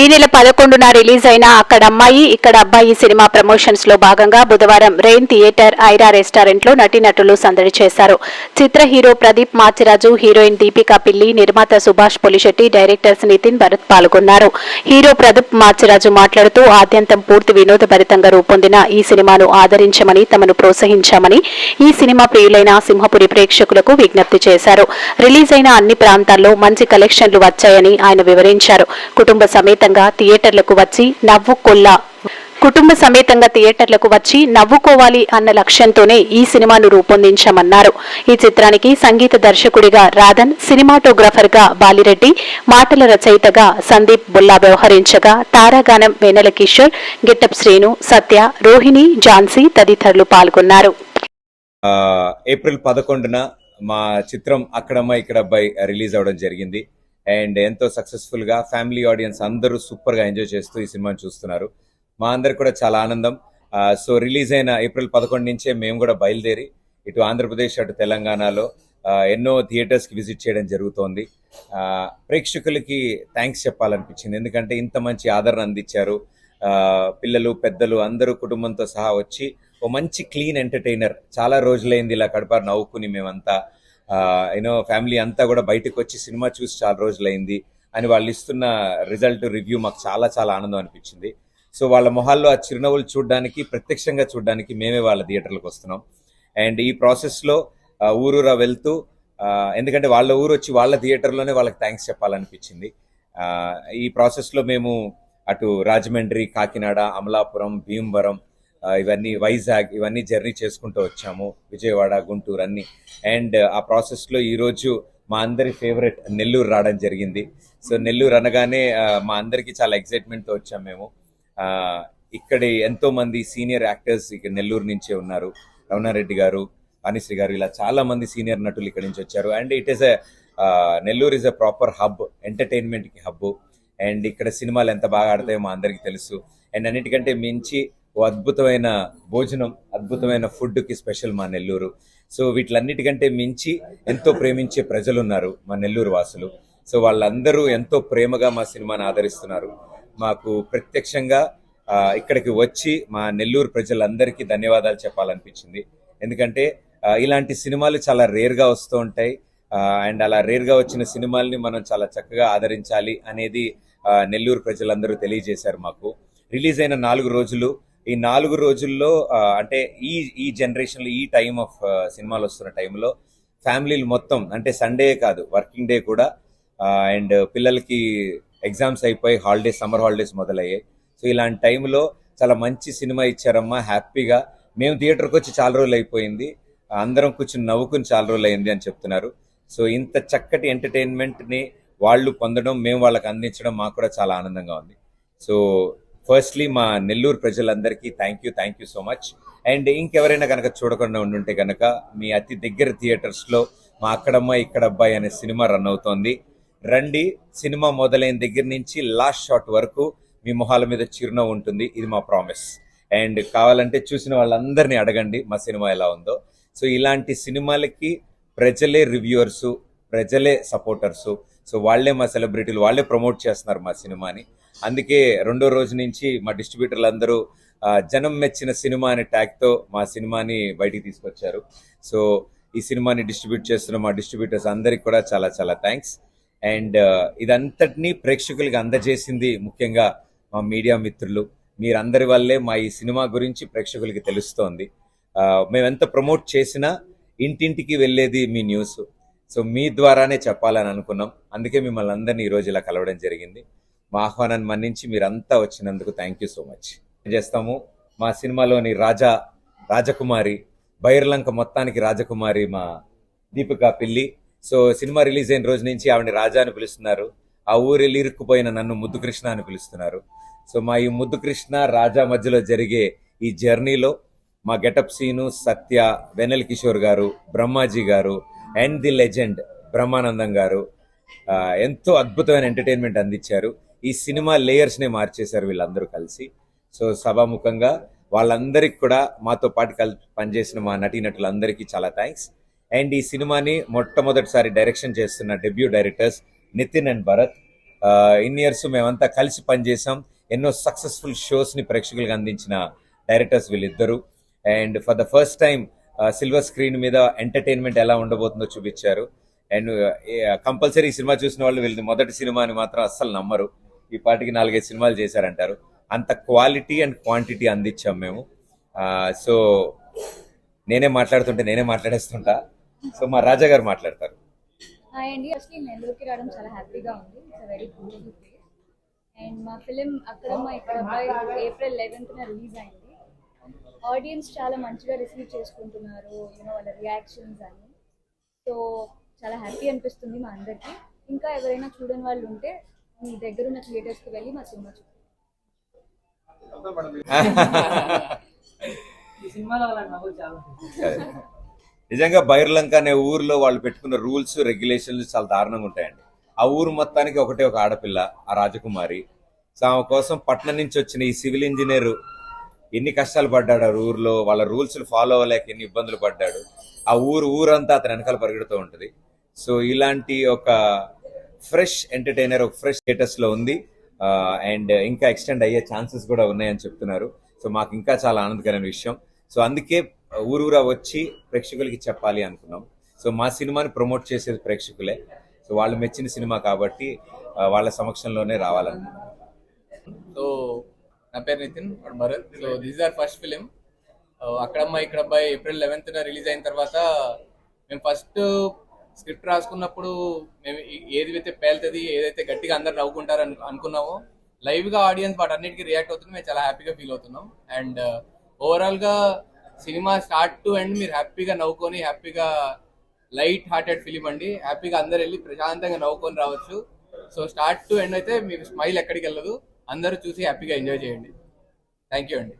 ఈ నెల పదకొండున రిలీజ్ అయిన అక్కడ అమ్మాయి ఇక్కడ అబ్బాయి సినిమా ప్రమోషన్స్లో భాగంగా బుధవారం రెయిన్ థియేటర్ ఐరా రెస్టారెంట్లో నటీనటులు సందడి చేశారు. చిత్ర హీరో ప్రదీప్ మాచిరాజు హీరోయిన్ దీపికా పిల్లి నిర్మాత సుభాష్ పొలిశెట్టి డైరెక్టర్స్ నితిన్ భరత్ పాల్గొన్నారు. హీరో ప్రదీప్ మాచిరాజు మాట్లాడుతూ ఆద్యంతం పూర్తి వినోదభరితంగా రూపొందిన ఈ సినిమాను ఆదరించమని తమను ప్రోత్సహించామని ఈ సినిమా ప్రియులైన సింహపురి ప్రేక్షకులకు విజ్ఞప్తి చేశారు. రిలీజ్ అయిన అన్ని ప్రాంతాల్లో మంచి కలెక్షన్లు వచ్చాయని ఆయన వివరించారు. కుటుంబ సమేతంగా థియేటర్లకు వచ్చి నవ్వు కొల్లా కుటుంబ సమేతంగా థియేటర్లకు వచ్చి నవ్వుకోవాలి అన్న లక్ష్యంతోనే ఈ సినిమాను రూపొందించామన్నారు. ఈ చిత్రానికి సంగీత దర్శకుడిగా రాధన్ సినిమాటోగ్రాఫర్గా బాలిరెడ్డి మాటల రచయితగా సందీప్ బుల్లా వ్యవహరించగా తారాగానం వేనల కిషోర్ గిట్టప్ శ్రీను సత్య రోహిణి ఝాన్సీ తదితరులు పాల్గొన్నారు. ఏప్రిల్ పదకొండున మా చిత్రం అక్కడమ్మ ఇక్కడ అబ్బాయి రిలీజ్ అవ్వడం జరిగింది. అండ్ ఎంతో సక్సెస్ఫుల్గా ఫ్యామిలీ ఆడియన్స్ అందరూ సూపర్గా ఎంజాయ్ చేస్తూ ఈ సినిమాని చూస్తున్నారు. మా అందరికి కూడా చాలా ఆనందం. సో రిలీజ్ అయిన ఏప్రిల్ పదకొండు నుంచే మేము కూడా బయలుదేరి ఇటు ఆంధ్రప్రదేశ్ అటు తెలంగాణలో ఎన్నో థియేటర్స్కి విజిట్ చేయడం జరుగుతోంది. ప్రేక్షకులకి థ్యాంక్స్ చెప్పాలనిపించింది. ఎందుకంటే ఇంత మంచి ఆదరణ అందించారు. పిల్లలు పెద్దలు అందరూ కుటుంబంతో సహా వచ్చి ఓ మంచి క్లీన్ ఎంటర్టైనర్ చాలా రోజులైంది ఇలా కడపారు నవ్వుకుని మేమంతా. యూనో ఫ్యామిలీ అంతా కూడా బయటకు వచ్చి సినిమా చూసి చాలా రోజులైంది అని వాళ్ళు ఇస్తున్న రిజల్ట్ రివ్యూ మాకు చాలా చాలా ఆనందం అనిపించింది. సో వాళ్ళ మొహాల్లో ఆ చిరునవ్వులు చూడడానికి ప్రత్యక్షంగా చూడడానికి మేమే వాళ్ళ థియేటర్లకు వస్తున్నాం. అండ్ ఈ ప్రాసెస్లో ఊరూరా వెళ్తూ ఎందుకంటే వాళ్ళ ఊరు వచ్చి వాళ్ళ థియేటర్లోనే వాళ్ళకి థ్యాంక్స్ చెప్పాలనిపించింది. ఈ ప్రాసెస్లో మేము అటు రాజమండ్రి కాకినాడ అమలాపురం భీమవరం ఇవన్నీ వైజాగ్ ఇవన్నీ జర్నీ చేసుకుంటూ వచ్చాము విజయవాడ గుంటూరు అన్ని. అండ్ ఆ ప్రాసెస్లో ఈరోజు మా అందరి ఫేవరెట్ నెల్లూరు రావడం జరిగింది. సో నెల్లూరు అనగానే మా అందరికీ చాలా ఎక్సైట్మెంట్తో వచ్చాం మేము. ఇక్కడ ఎంతోమంది ఎంతో మంది సీనియర్ యాక్టర్స్ ఇక్కడ నెల్లూరు నుంచే ఉన్నారు. రమణారెడ్డి గారు వాణిశ్రీ గారు ఇలా చాలా మంది సీనియర్ నటులు ఇక్కడ నుంచి వచ్చారు. And it is a Nellore is a proper hub ఎంటర్టైన్మెంట్కి hub. And ఇక్కడ సినిమాలు ఎంత బాగా ఆడతాయో మా అందరికీ తెలుసు. అండ్ అన్నిటికంటే మించి ఓ అద్భుతమైన భోజనం అద్భుతమైన ఫుడ్కి స్పెషల్ మా నెల్లూరు. సో వీటిలన్నిటికంటే మించి ఎంతో ప్రేమించే ప్రజలు ఉన్నారు మా నెల్లూరు వాసులు. సో వాళ్ళందరూ ఎంతో ప్రేమగా మా సినిమాని ఆదరిస్తున్నారు. మాకు ప్రత్యక్షంగా ఇక్కడికి వచ్చి మా నెల్లూరు ప్రజలందరికీ ధన్యవాదాలు చెప్పాలనిపించింది. ఎందుకంటే ఇలాంటి సినిమాలు చాలా రేర్గా వస్తూ ఉంటాయి. అండ్ అలా రేర్గా వచ్చిన సినిమాల్ని మనం చాలా చక్కగా ఆదరించాలి అనేది నెల్లూరు ప్రజలందరూ తెలియజేశారు మాకు. రిలీజ్ అయిన నాలుగు రోజులు ఈ నాలుగు రోజుల్లో అంటే ఈ ఈ జనరేషన్లో ఈ టైం ఆఫ్ సినిమాలు వస్తున్న టైంలో ఫ్యామిలీలు మొత్తం అంటే సండే కాదు వర్కింగ్ డే కూడా అండ్ పిల్లలకి ఎగ్జామ్స్ అయిపోయి హాలిడేస్ సమ్మర్ హాలిడేస్ మొదలయ్యాయి. సో ఇలాంటి టైంలో చాలా మంచి సినిమా ఇచ్చారమ్మా హ్యాపీగా. మేము థియేటర్కి వచ్చి చాలా రోజులు అయిపోయింది. అందరం కూర్చుని నవ్వుకుని చాలా రోజులు అయింది అని చెప్తున్నారు. సో ఇంత చక్కటి ఎంటర్టైన్మెంట్ని వాళ్ళు పొందడం మేము వాళ్ళకి అందించడం మాకు కూడా చాలా ఆనందంగా ఉంది. సో ఫస్ట్లీ మా నెల్లూరు ప్రజలందరికీ thank you thank you so much and ఇంకెవరైనా కనుక చూడకుండా ఉండుంటే కనుక మీ అతి దగ్గర థియేటర్స్లో మా అక్కడమ్మ ఇక్కడ అబ్బాయి అనే సినిమా రన్ అవుతోంది. రండి సినిమా మొదలైన దగ్గర నుంచి లాస్ట్ షాట్ వరకు మీ మొహాల మీద చిరునవ్వు ఉంటుంది. ఇది మా ప్రామిస్ అండ్ కావాలంటే చూసిన వాళ్ళందరినీ అడగండి మా సినిమా ఎలా ఉందో. సో ఇలాంటి సినిమాలకి ప్రజలే రివ్యూవర్సు ప్రజలే సపోర్టర్స్ సో వాళ్ళే మా సెలబ్రిటీలు వాళ్ళే ప్రమోట్ చేస్తున్నారు మా సినిమాని. అందుకే రెండో రోజు నుంచి మా డిస్ట్రిబ్యూటర్లు అందరూ జనం మెచ్చిన సినిమా అనే ట్యాగ్తో మా సినిమాని బయటికి తీసుకొచ్చారు. సో ఈ సినిమాని డిస్ట్రిబ్యూట్ చేస్తున్న మా డిస్ట్రిబ్యూటర్స్ అందరికి కూడా చాలా చాలా థ్యాంక్స్. అండ్ ఇదంతటినీ ప్రేక్షకులకి అందజేసింది ముఖ్యంగా మా మీడియా మిత్రులు. మీరందరి వల్లే మా ఈ సినిమా గురించి ప్రేక్షకులకి తెలుస్తోంది. మేము ఎంత ప్రమోట్ చేసినా ఇంటింటికి వెళ్ళేది మీ న్యూస్. సో మీ ద్వారానే చెప్పాలని అనుకున్నాం. అందుకే మిమ్మల్ని అందరినీ ఈరోజు ఇలా కలవడం జరిగింది. మా ఆహ్వానాన్ని మన్నించి మీరంతా వచ్చినందుకు థ్యాంక్ యూ సో మచ్ చేస్తాము? మా సినిమాలోని రాజా రాజకుమారి బైర్లంక మొత్తానికి రాజకుమారి మా దీపికా పిల్లి. సో సినిమా రిలీజ్ అయిన రోజు నుంచి ఆవిడ రాజా అని పిలుస్తున్నారు. ఆ ఊరెళ్ళి ఇరుక్కుపోయిన నన్ను ముద్దు కృష్ణ అని పిలుస్తున్నారు. సో మా ఈ ముద్దు కృష్ణ రాజా మధ్యలో జరిగే ఈ జర్నీలో మా గెటప్ సీను సత్య వెనల్ కిషోర్ గారు బ్రహ్మాజీ గారు అండ్ ది లెజెండ్ బ్రహ్మానందం గారు ఎంతో అద్భుతమైన ఎంటర్టైన్మెంట్ అందించారు. ఈ సినిమా లేయర్స్నే మార్చేశారు వీళ్ళందరూ కలిసి. సో సభాముఖంగా వాళ్ళందరికీ కూడా మాతో పాటు కలిసి పనిచేసిన మా నటీనటులందరికీ చాలా థ్యాంక్స్. అండ్ ఈ సినిమాని మొట్టమొదటిసారి డైరెక్షన్ చేస్తున్న debut directors Nitin and Bharath. In years మేమంతా కలిసి పనిచేసాం ఎన్నో సక్సెస్ఫుల్ షోస్ని ప్రేక్షకులకు అందించిన డైరెక్టర్స్ వీళ్ళిద్దరూ. And for the first time silver screen మీద ఎంటర్టైన్మెంట్ ఎలా ఉండబోతుందో చూపించారు. అండ్ కంపల్సరీ ఈ సినిమా చూసిన వాళ్ళు వీళ్ళది మొదటి సినిమా అని మాత్రం అస్సలు నమ్మరు. ఈ పాటికి నాలుగైదు సినిమాలు చేశారంటారు. అంత క్వాలిటీ అండ్ క్వాంటిటీ అందించాం మేము. సో నేనే మాట్లాడుతుంటే నేనే మాట్లాడేస్తుంటా. సో మా రాజా గారు మాట్లాడతారు. హాయ్ అండి అసలు నెల్లూరుకి రావడం చాలా హ్యాపీగా ఉంది. It's very beautiful place and మా ఫిలిం అక్కడమ్మ ఇక్కడ ఏప్రిల్ లెవెన్త్న రిలీజ్ అయింది. ఆడియన్స్ చాలా మంచిగా రిసీవ్ చేసుకుంటున్నారు యూనో వాళ్ళ రియాక్షన్స్ అని. సో చాలా హ్యాపీ అనిపిస్తుంది మా అందరికీ. ఇంకా ఎవరైనా చూడని వాళ్ళు ఉంటే మీ దగ్గర ఉన్న థియేటర్స్కి వెళ్ళి మా సినిమా నిజంగా బైర్లంక అనే ఊర్లో వాళ్ళు పెట్టుకున్న రూల్స్ రెగ్యులేషన్స్ చాలా దారుణంగా ఉంటాయండి. ఆ ఊరు మొత్తానికి ఒకటే ఒక ఆడపిల్ల ఆ రాజకుమారి. సో ఆమె కోసం పట్నం నుంచి వచ్చిన ఈ సివిల్ ఇంజనీర్ ఎన్ని కష్టాలు పడ్డాడు ఆ ఊర్లో వాళ్ళ రూల్స్ ఫాలో అవ్వలేక ఎన్ని ఇబ్బందులు పడ్డాడు. ఆ ఊరు ఊరంతా అతని వెనకాల పరిగెడుతూ ఉంటుంది. సో ఇలాంటి ఒక ఫ్రెష్ ఎంటర్టైనర్ ఒక ఫ్రెష్ స్టేటస్లో ఉంది. అండ్ ఇంకా ఎక్స్టెండ్ అయ్యే ఛాన్సెస్ కూడా ఉన్నాయని చెప్తున్నారు. సో మాకు ఇంకా చాలా ఆనందకరమైన విషయం. సో అందుకే ఊరూరా వచ్చి ప్రేక్షకులకి చెప్పాలి అనుకున్నాం. సో మా సినిమాని ప్రమోట్ చేసేది ప్రేక్షకులే. సో వాళ్ళు మెచ్చిన సినిమా కాబట్టి వాళ్ళ సమక్షంలోనే రావాలనుకున్నాం. సో నా పేరు నితిన్ వాడు Bharath. So this are first film Akkadamma Ikkada Abbayi April eleventh release అయిన తర్వాత మేము ఫస్ట్ స్క్రిప్ట్ రాసుకున్నప్పుడు మేము ఏది అయితే పేలుతుంది ఏదైతే గట్టిగా అందరు నవ్వుకుంటారు అను అనుకున్నామో లైవ్గా ఆడియన్స్ వాటన్నిటికీ రియాక్ట్ అవుతుంది మేము చాలా హ్యాపీగా ఫీల్ అవుతున్నాం. అండ్ ఓవరాల్ uh, గా సినిమా స్టార్ట్ టు ఎండ్ మీరు హ్యాపీగా నవ్వుకొని హ్యాపీగా లైట్ హార్టెడ్ ఫిలిం అండి. హ్యాపీగా అందరు వెళ్ళి ప్రశాంతంగా నవ్వుకొని రావచ్చు. సో స్టార్ట్ టు ఎండ్ అయితే మీరు స్మైల్ ఎక్కడికి వెళ్ళదు. అందరూ చూసి హ్యాపీగా ఎంజాయ్ చేయండి. థ్యాంక్ యూ అండి.